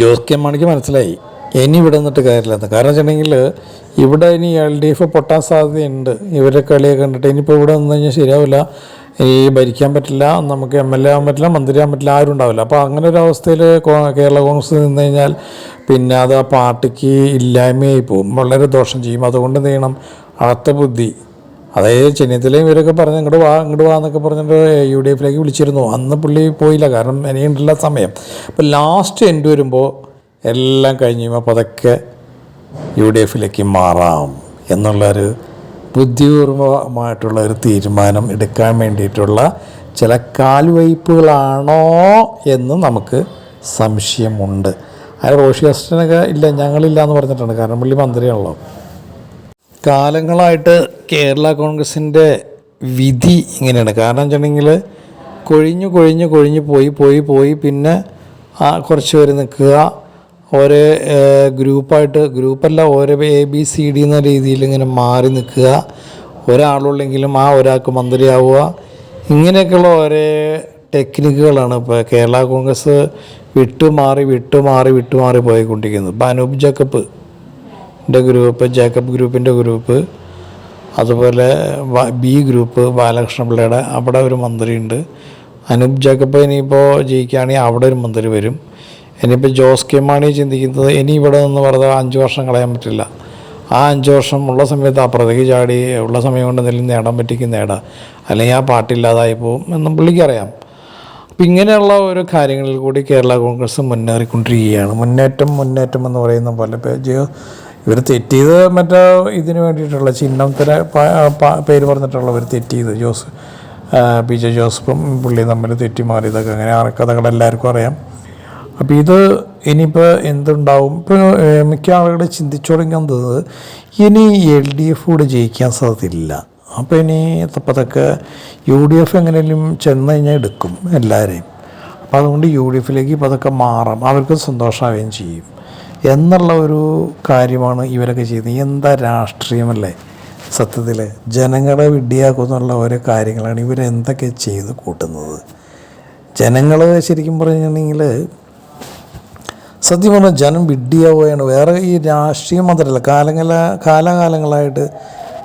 Jose K മാണിക്ക് മനസ്സിലായി. ഇനി ഇവിടെ നിന്നിട്ട് കാര്യമില്ലെന്ന് കാരണം വെച്ചിട്ടുണ്ടെങ്കിൽ ഇവിടെ ഇനി എൽ ഡി എഫ് പൊട്ടാൻ സാധ്യതയുണ്ട്. ഇവരെ കളിയൊക്കെ കണ്ടിട്ട് ഇനിയിപ്പോൾ ഇവിടെ നിന്ന് കഴിഞ്ഞാൽ ശരിയാവില്ല. ഈ ഭരിക്കാൻ പറ്റില്ല നമുക്ക് എം എൽ എ ആകാൻ പറ്റില്ല മന്ത്രി ആകാൻ പറ്റില്ല ആരും ഉണ്ടാവില്ല. അപ്പോൾ അങ്ങനെ ഒരു അവസ്ഥയിൽ കേരള കോൺഗ്രസ് നിന്ന് കഴിഞ്ഞാൽ പിന്നെ അത് ആ പാർട്ടിക്ക് ഇല്ലായ്മയായി പോകും. വളരെ ദോഷം ചെയ്യും. അതുകൊണ്ട് എന്ത് ചെയ്യണം? അർത്ഥ ബുദ്ധി. അതായത് ചെന്നിത്തലയും ഇവരൊക്കെ പറഞ്ഞ് ഇങ്ങോട്ട് വാ ഇങ്ങോട്ട് വാ എന്നൊക്കെ പറഞ്ഞിട്ട് യു ഡി എഫിലേക്ക് വിളിച്ചിരുന്നു. അന്ന് പുള്ളി പോയില്ല കാരണം ഇനിയുണ്ടല്ല സമയം. അപ്പോൾ ലാസ്റ്റ് എൻഡ് വരുമ്പോൾ എല്ലാം കഴിഞ്ഞ് കഴിയുമ്പോൾ അതൊക്കെ യു ഡി എഫിലേക്ക് മാറാം എന്നുള്ളൊരു ബുദ്ധിപൂർവമായിട്ടുള്ള ഒരു തീരുമാനം എടുക്കാൻ വേണ്ടിയിട്ടുള്ള ചില കാൽവയ്പ്പുകളാണോ എന്ന് നമുക്ക് സംശയമുണ്ട്. അതിന് റോഷി അസ്റ്റനൊക്കെ ഇല്ല ഞങ്ങളില്ല എന്ന് പറഞ്ഞിട്ടുണ്ട്. കാരണം പുള്ളി മന്ത്രിയാണല്ലോ. കാലങ്ങളായിട്ട് കേരള കോൺഗ്രസിന്റെ വിധി ഇങ്ങനെയാണ്. കാരണം വെച്ചിട്ടുണ്ടെങ്കിൽ കൊഴിഞ്ഞു കൊഴിഞ്ഞു കൊഴിഞ്ഞു പോയി പോയി പോയി പിന്നെ ആ കുറച്ച് പേര് നിൽക്കുക. ഏഹ്, ഗ്രൂപ്പായിട്ട് ഗ്രൂപ്പല്ല ഓരോ എ ബി സി ഡി എന്ന രീതിയിൽ ഇങ്ങനെ മാറി നിൽക്കുക. ഒരാളുള്ളെങ്കിലും ആ ഒരാൾക്ക് മന്ത്രിയാവുക. ഇങ്ങനെയൊക്കെയുള്ള ഓരോ ടെക്നിക്കുകളാണ് ഇപ്പോൾ കേരള കോൺഗ്രസ് വിട്ടുമാറി വിട്ടുമാറി വിട്ടുമാറി പോയിക്കൊണ്ടിരിക്കുന്നത്. ഇപ്പം അനൂപ് ജക്കപ്പ് ന്റെ ഗ്രൂപ്പ് ജേക്കബ് ഗ്രൂപ്പിന്റെ ഗ്രൂപ്പ് അതുപോലെ ബി ഗ്രൂപ്പ് ബാലകൃഷ്ണപിള്ളയുടെ അവിടെ ഒരു മന്ത്രിയുണ്ട്. അനൂപ് ജേക്കബ് ഇനിയിപ്പോൾ ജയിക്കുകയാണെങ്കിൽ അവിടെ ഒരു മന്ത്രി വരും. ഇനിയിപ്പോൾ ജോസ് കെ മാണി ചിന്തിക്കുന്നത് ഇനി ഇവിടെ നിന്ന് വെറുതെ അഞ്ച് വർഷം കളയാൻ പറ്റില്ല. ആ അഞ്ച് വർഷം ഉള്ള സമയത്ത് അപ്പുറത്തേക്ക് ചാടി ഉള്ള സമയം കൊണ്ട് എന്തെങ്കിലും നേടാൻ പറ്റിക്കും നേടാം. അല്ലെങ്കിൽ ആ പാട്ടില്ലാതായി പോകും എന്നും പുള്ളിക്കറിയാം അപ്പം ഇങ്ങനെയുള്ള ഓരോ കാര്യങ്ങളിൽ കൂടി കേരള കോൺഗ്രസ് മുന്നേറിക്കൊണ്ടിരിക്കുകയാണ്. മുന്നേറ്റം മുന്നേറ്റം എന്ന് പറയുന്ന പോലെ ജിയോ ഇവർ തെറ്റിയത് മറ്റേ ഇതിന് വേണ്ടിയിട്ടുള്ള ചിഹ്നത്തിന് പേര് പറഞ്ഞിട്ടുള്ളവർ തെറ്റിയത് ജോസ് പി ജെ ജോസഫും പുള്ളിയും തമ്മിൽ തെറ്റി മാറിയതൊക്കെ അങ്ങനെ ആ കഥകൾ എല്ലാവർക്കും അറിയാം. അപ്പോൾ ഇത് ഇനിയിപ്പോൾ എന്തുണ്ടാവും? ഇപ്പോൾ മിക്ക ആളുകളും ചിന്തിച്ചു തുടങ്ങുന്നത് ഇനി എൽ ഡി എഫ് കൂടെ ജയിക്കാൻ സാധ്യതയില്ല. അപ്പോൾ ഇനി പതൊക്കെ യു ഡി എഫ് എങ്ങനെയും ചെന്ന് കഴിഞ്ഞാൽ എടുക്കും എല്ലാവരെയും. അപ്പോൾ അതുകൊണ്ട് യു ഡി എഫിലേക്ക് ഇപ്പോൾ അതൊക്കെ മാറാം അവർക്ക് സന്തോഷമാവുകയും ചെയ്യും. എന്നുള്ള ഒരു കാര്യമാണ് ഇവരൊക്കെ ചെയ്യുന്നത്. എന്താ രാഷ്ട്രീയമല്ലേ? സത്യത്തിൽ ജനങ്ങളെ വിഡ്ഢിയാക്കുന്നുള്ള ഓരോ കാര്യങ്ങളാണ് ഇവരെന്തൊക്കെ ചെയ്ത് കൂട്ടുന്നത്. ജനങ്ങൾ ശരിക്കും പറഞ്ഞിട്ടുണ്ടെങ്കിൽ സത്യം പറഞ്ഞാൽ ജനം വിഡ്ഢിയാവുകയാണ്. വേറെ ഈ രാഷ്ട്രീയം മാത്രമല്ല കാലങ്ങള കാലാകാലങ്ങളായിട്ട്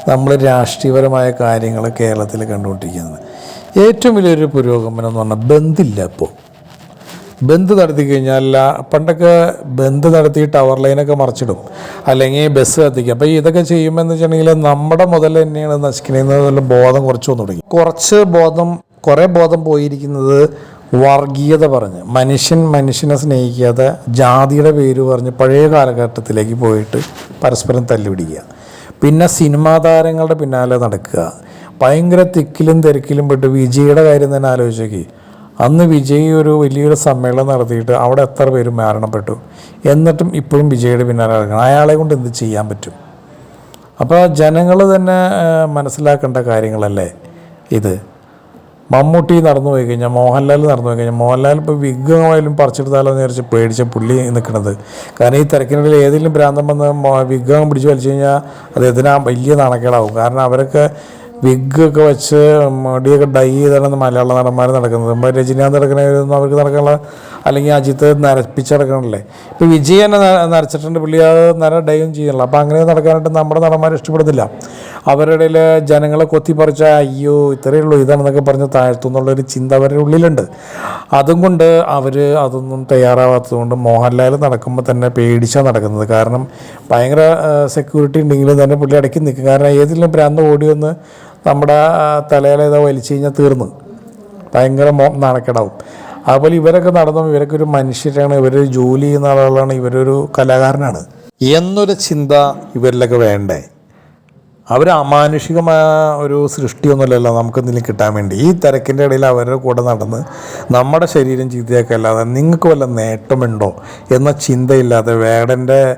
നമ്മൾ രാഷ്ട്രീയപരമായ കാര്യങ്ങൾ കേരളത്തിൽ കണ്ടുകൊണ്ടിരിക്കുന്നത്. ഏറ്റവും വലിയൊരു പുരോഗമനം എന്ന് പറഞ്ഞാൽ ബന്ധില്ല ഇപ്പോൾ ബന്ദ് നടത്തി കഴിഞ്ഞാൽ പണ്ടൊക്കെ ബന്ദ് നടത്തി ടവർ ലൈനൊക്കെ മറിച്ചിടും. അല്ലെങ്കിൽ ബസ് കത്തിക്കും. അപ്പോൾ ഇതൊക്കെ ചെയ്യുമ്പോൾ എന്ന് വെച്ചിട്ടുണ്ടെങ്കിൽ നമ്മുടെ മുതൽ തന്നെയാണ് നശിക്കണമെന്നുള്ള ബോധം കുറച്ച് വന്നു തുടങ്ങി. കുറച്ച് ബോധം കുറേ ബോധം പോയിരിക്കുന്നത് വർഗീയത പറഞ്ഞ്. മനുഷ്യൻ മനുഷ്യനെ സ്നേഹിക്കാതെ ജാതിയുടെ പേര് പറഞ്ഞ് പഴയ കാലഘട്ടത്തിലേക്ക് പോയിട്ട് പരസ്പരം തല്ലുപിടിക്കുക. പിന്നെ സിനിമാ താരങ്ങളുടെ പിന്നാലെ നടക്കുക. ഭയങ്കര തിക്കിലും തിരക്കിലും പെട്ട് വിജയുടെ കാര്യം തന്നെ ആലോചിച്ച് നോക്കി അന്ന് വിജയ് ഒരു വലിയൊരു സമ്മേളനം നടത്തിയിട്ട് അവിടെ എത്ര പേര് മരണപ്പെട്ടു? എന്നിട്ടും ഇപ്പോഴും വിജയുടെ പിന്നാലെ നടക്കണം. അയാളെ കൊണ്ട് എന്ത് ചെയ്യാൻ പറ്റും? അപ്പോൾ ജനങ്ങൾ തന്നെ മനസ്സിലാക്കേണ്ട കാര്യങ്ങളല്ലേ ഇത്? മമ്മൂട്ടി നടന്നു പോയി കഴിഞ്ഞാൽ മോഹൻലാൽ നടന്നു പോയി കഴിഞ്ഞാൽ മോഹൻലാൽ ഇപ്പോൾ വിഗ്രഹമായാലും പറിച്ചെടുത്താലോ എന്ന് വിചാരിച്ച് പേടിച്ച പുള്ളി നിൽക്കുന്നത് കാരണം ഈ തിരക്കിനിടയിൽ ഏതെങ്കിലും ഭ്രാന്തം വന്ന് വിഗ്ഗം പിടിച്ച് വലിച്ചു കഴിഞ്ഞാൽ അദ്ദേഹത്തിന് ആ വലിയ നാണക്കേടാവും. കാരണം അവരൊക്കെ വിഗൊക്കെ വെച്ച് മടിയൊക്കെ ഡൈ ചെയ്താണ് മലയാള നടന്മാർ നടക്കുന്നത്. ഇപ്പോൾ രജനീകാന്ത് നടക്കണമായിരുന്നു അവർക്ക് നടക്കാനുള്ള അല്ലെങ്കിൽ അജിത്ത് നരപ്പിച്ച് നടക്കണല്ലേ. ഇപ്പോൾ വിജയ് തന്നെ നരച്ചിട്ടുണ്ട്. പുള്ളി അത് നര ഡൈയും ചെയ്യണല്ലോ അപ്പോൾ അങ്ങനെ നടക്കാനായിട്ട് നമ്മുടെ നടന്മാർ ഇഷ്ടപ്പെടുന്നില്ല. അവരുടെ ഇടയിൽ ജനങ്ങളെ കൊത്തിപ്പറിച്ച അയ്യോ ഇത്രയേ ഉള്ളൂ. ഇതാണെന്നൊക്കെ പറഞ്ഞ് താഴ്ത്തുന്നുള്ളൊരു ചിന്ത അവരുടെ ഉള്ളിലുണ്ട്. അതും കൊണ്ട് അവർ അതൊന്നും തയ്യാറാവാത്തത് കൊണ്ട് മോഹൻലാൽ നടക്കുമ്പോൾ തന്നെ പേടിച്ചാണ് നടക്കുന്നത്. കാരണം ഭയങ്കര സെക്യൂരിറ്റി ഉണ്ടെങ്കിലും തന്നെ പുള്ളി ഇടയ്ക്ക് നിൽക്കും കാരണം ഏതെങ്കിലും ഭ്രാന്ത് ഓടി വന്ന് നമ്മുടെ തലയിലേതോ വലിച്ചു കഴിഞ്ഞാൽ തീർന്നു. ഭയങ്കര നാണക്കേടാവും. അതുപോലെ ഇവരൊക്കെ നടന്നു ഇവരൊക്കെ ഒരു മനുഷ്യരാണ് ഇവരൊരു ജോലി ചെയ്യുന്ന ആളുകളാണ് ഇവരൊരു കലാകാരനാണ്. എന്നൊരു ചിന്ത ഇവരിലൊക്കെ വേണ്ടേ? അവർ അമാനുഷികമായ ഒരു സൃഷ്ടിയൊന്നുമല്ലല്ലോ നമുക്ക് എന്തെങ്കിലും കിട്ടാൻ വേണ്ടി. ഈ തിരക്കിന്റെ ഇടയിൽ അവരുടെ കൂടെ നടന്ന് നമ്മുടെ ശരീരം ചീത്തയൊക്കെ അല്ലാതെ നിങ്ങൾക്ക് വല്ല നേട്ടമുണ്ടോ എന്ന ചിന്തയില്ലാതെ വേടന്റെ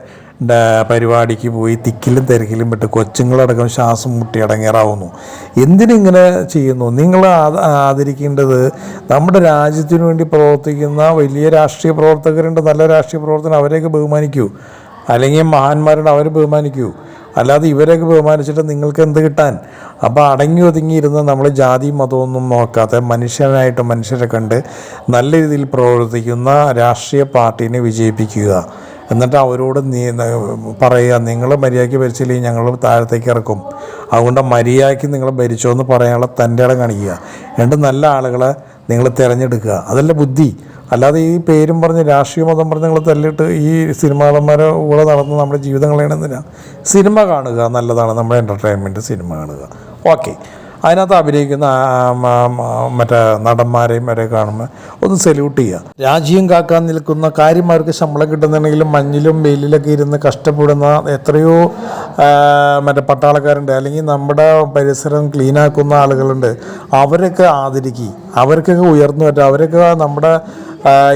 പരിപാടിക്ക് പോയി തിക്കിലും തിരക്കിലും വിട്ട് കൊച്ചുങ്ങളടക്കം ശ്വാസം മുട്ടി അടങ്ങേറാവുന്നു. എന്തിനിങ്ങനെ ചെയ്യുന്നു? നിങ്ങൾ ആദരിക്കേണ്ടത് നമ്മുടെ രാജ്യത്തിനു വേണ്ടി പ്രവർത്തിക്കുന്ന വലിയ രാഷ്ട്രീയ പ്രവർത്തകരുണ്ട്. നല്ല രാഷ്ട്രീയ പ്രവർത്തനം അവരെയൊക്കെ ബഹുമാനിക്കൂ. അല്ലെങ്കിൽ മഹാന്മാരുടെ അവരെ ബഹുമാനിക്കൂ. അല്ലാതെ ഇവരെയൊക്കെ ബഹുമാനിച്ചിട്ട് നിങ്ങൾക്ക് എന്ത് കിട്ടാൻ? അപ്പോൾ അടങ്ങി ഒതുങ്ങിയിരുന്ന് നമ്മൾ ജാതി മതമൊന്നും നോക്കാതെ മനുഷ്യനായിട്ട് മനുഷ്യരെ കണ്ട് നല്ല രീതിയിൽ പ്രവർത്തിക്കുന്ന രാഷ്ട്രീയ പാർട്ടീനെ വിജയിപ്പിക്കുക. എന്നിട്ട് അവരോട് നീ പറയുക നിങ്ങൾ മര്യാദയ്ക്ക് ഭരിച്ചില്ലെങ്കിൽ ഞങ്ങൾ താഴത്തേക്ക് ഇറക്കും. അതുകൊണ്ട് മര്യാദയ്ക്ക് നിങ്ങൾ ഭരിച്ചോ എന്ന് പറയാനുള്ള തന്റെ ഇടം കാണിക്കുക. രണ്ട് നല്ല ആളുകളെ നിങ്ങൾ തിരഞ്ഞെടുക്കുക. അതല്ല ബുദ്ധി. അല്ലാതെ ഈ പേരും പറഞ്ഞ് രാഷ്ട്രീയ മതം പറഞ്ഞ് നിങ്ങൾ തല്ലിട്ട് ഈ സിനിമാടന്മാരെ കൂടെ നടന്ന് നമ്മുടെ ജീവിതം കളയണമെന്നില്ല സിനിമ കാണുക നല്ലതാണ്. നമ്മുടെ എന്റർടൈൻമെന്റ് സിനിമ കാണുക. ഓക്കെ അതിനകത്ത് അഭിനയിക്കുന്ന മറ്റേ നടന്മാരെയും വരെ കാണുമ്പോൾ ഒന്ന് സല്യൂട്ട് ചെയ്യുക രാജ്യം കാക്കാൻ നിൽക്കുന്ന കാര്യമാർക്ക് ശമ്പളം കിട്ടുന്നുണ്ടെങ്കിലും മഞ്ഞിലും വെയിലിലൊക്കെ ഇരുന്ന് കഷ്ടപ്പെടുന്ന എത്രയോ മറ്റേ പട്ടാളക്കാരുണ്ട്. അല്ലെങ്കിൽ നമ്മുടെ പരിസരം ക്ലീനാക്കുന്ന ആളുകളുണ്ട്. അവരൊക്കെ ആദരിക്കുക അവർക്കൊക്കെ ഉയർന്നു പറ്റുക അവരൊക്കെ നമ്മുടെ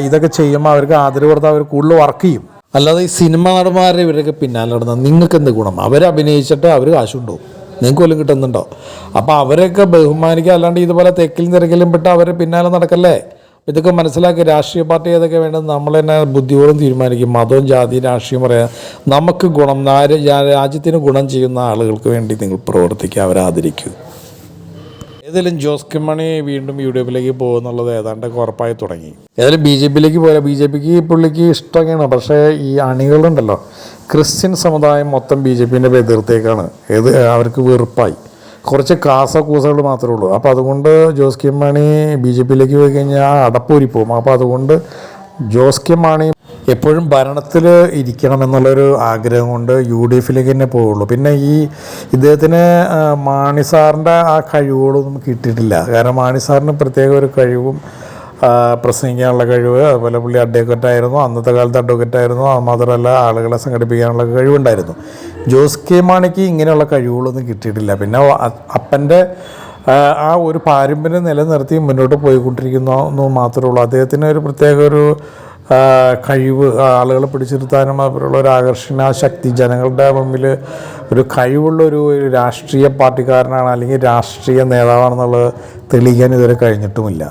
ഇതൊക്കെ ചെയ്യുമ്പോൾ അവർക്ക് ആദരവ് അവർ കൂടുതൽ വർക്ക് ചെയ്യും. അല്ലാതെ ഈ സിനിമ നടന്മാരെ ഇവരൊക്കെ പിന്നാലെ നടന്നാൽ നിങ്ങൾക്ക് എന്ത് ഗുണം? അവരഭിനയിച്ചിട്ട് അവർ കാശുണ്ടോ? നിങ്ങൾക്ക് വല്ലതും കിട്ടുന്നുണ്ടോ? അപ്പോൾ അവരെയൊക്കെ ബഹുമാനിക്കുക അല്ലാണ്ട് ഇതുപോലെ തെക്കിലും തിരക്കിലും പെട്ട് അവരെ പിന്നാലെ നടക്കല്ലേ? ഇതൊക്കെ മനസ്സിലാക്കി രാഷ്ട്രീയ പാർട്ടി ഏതൊക്കെ വേണ്ടത് നമ്മൾ തന്നെ ബുദ്ധിപൂർവം തീരുമാനിക്കും. മതവും ജാതിയും രാഷ്ട്രീയം പറയാം നമുക്ക് ഗുണം രാജ്യത്തിന് ഗുണം ചെയ്യുന്ന ആളുകൾക്ക് വേണ്ടി നിങ്ങൾ പ്രവർത്തിക്കുക അവരെ ആദരിക്കൂ. ഏതായാലും ജോസ് കെ മണി വീണ്ടും യു ഡി എഫിലേക്ക് പോകുന്നുള്ളത് ഏതാണ്ട് ഉറപ്പായി തുടങ്ങി. ഏതായാലും ബി ജെ പിയിലേക്ക് പോയാൽ ബി ജെ പിക്ക് പുള്ളിക്ക് ഇഷ്ടമൊക്കെയാണ്. പക്ഷേ ഈ അണികളുണ്ടല്ലോ ക്രിസ്ത്യൻ സമുദായം മൊത്തം ബി ജെ പിന്റെ എതിർത്തേക്കാണ്. ഏത് അവർക്ക് വെറുപ്പായി. കുറച്ച് കാസ കൂസകൾ മാത്രമേ ഉള്ളൂ. അപ്പോൾ അതുകൊണ്ട് Jose K Mani B J പിയിലേക്ക് പോയി കഴിഞ്ഞാൽ അടപ്പൂരി പോകും അപ്പോൾ അതുകൊണ്ട് ജോസ് കെ മാണി എപ്പോഴും ഭരണത്തിൽ ഇരിക്കണം എന്നുള്ളൊരു ആഗ്രഹം കൊണ്ട് യു ഡി എഫിലേക്ക് തന്നെ പോവുള്ളൂ. പിന്നെ ഈ ഇദ്ദേഹത്തിന് മാണി സാറിന്റെ ആ കഴിവുകളൊന്നും കിട്ടിയിട്ടില്ല. കാരണം മാണി സാറിന് പ്രത്യേക ഒരു കഴിവും പ്രസംഗിക്കാനുള്ള കഴിവ് അതുപോലെ പുള്ളി അഡ്വക്കറ്റ് ആയിരുന്നു അന്നത്തെ കാലത്ത് അഡ്വക്കറ്റ് ആയിരുന്നു മാത്രമല്ല ആളുകളെ സംഘടിപ്പിക്കാനുള്ള കഴിവുണ്ടായിരുന്നു. ജോസ് കെ മാണിക്ക് ഇങ്ങനെയുള്ള കഴിവുകളൊന്നും കിട്ടിയിട്ടില്ല. പിന്നെ അപ്പന്റെ ആ, ഒരു പാരമ്പര്യം നിലനിർത്തി മുന്നോട്ട് പോയിക്കൊണ്ടിരിക്കുന്നു മാത്രമേ ഉള്ളൂ അദ്ദേഹത്തിന് ഒരു പ്രത്യേക ഒരു കഴിവ് ആളുകളെ പിടിച്ചിരുത്താനും അവരുള്ള ഒരു ആകർഷണ ശക്തി ജനങ്ങളുടെ മുമ്പിൽ ഒരു കഴിവുള്ള ഒരു രാഷ്ട്രീയ പാർട്ടിക്കാരനാണ് അല്ലെങ്കിൽ രാഷ്ട്രീയ നേതാവാണെന്നുള്ളത് തെളിയിക്കാൻ ഇതുവരെ കഴിഞ്ഞിട്ടുമില്ല.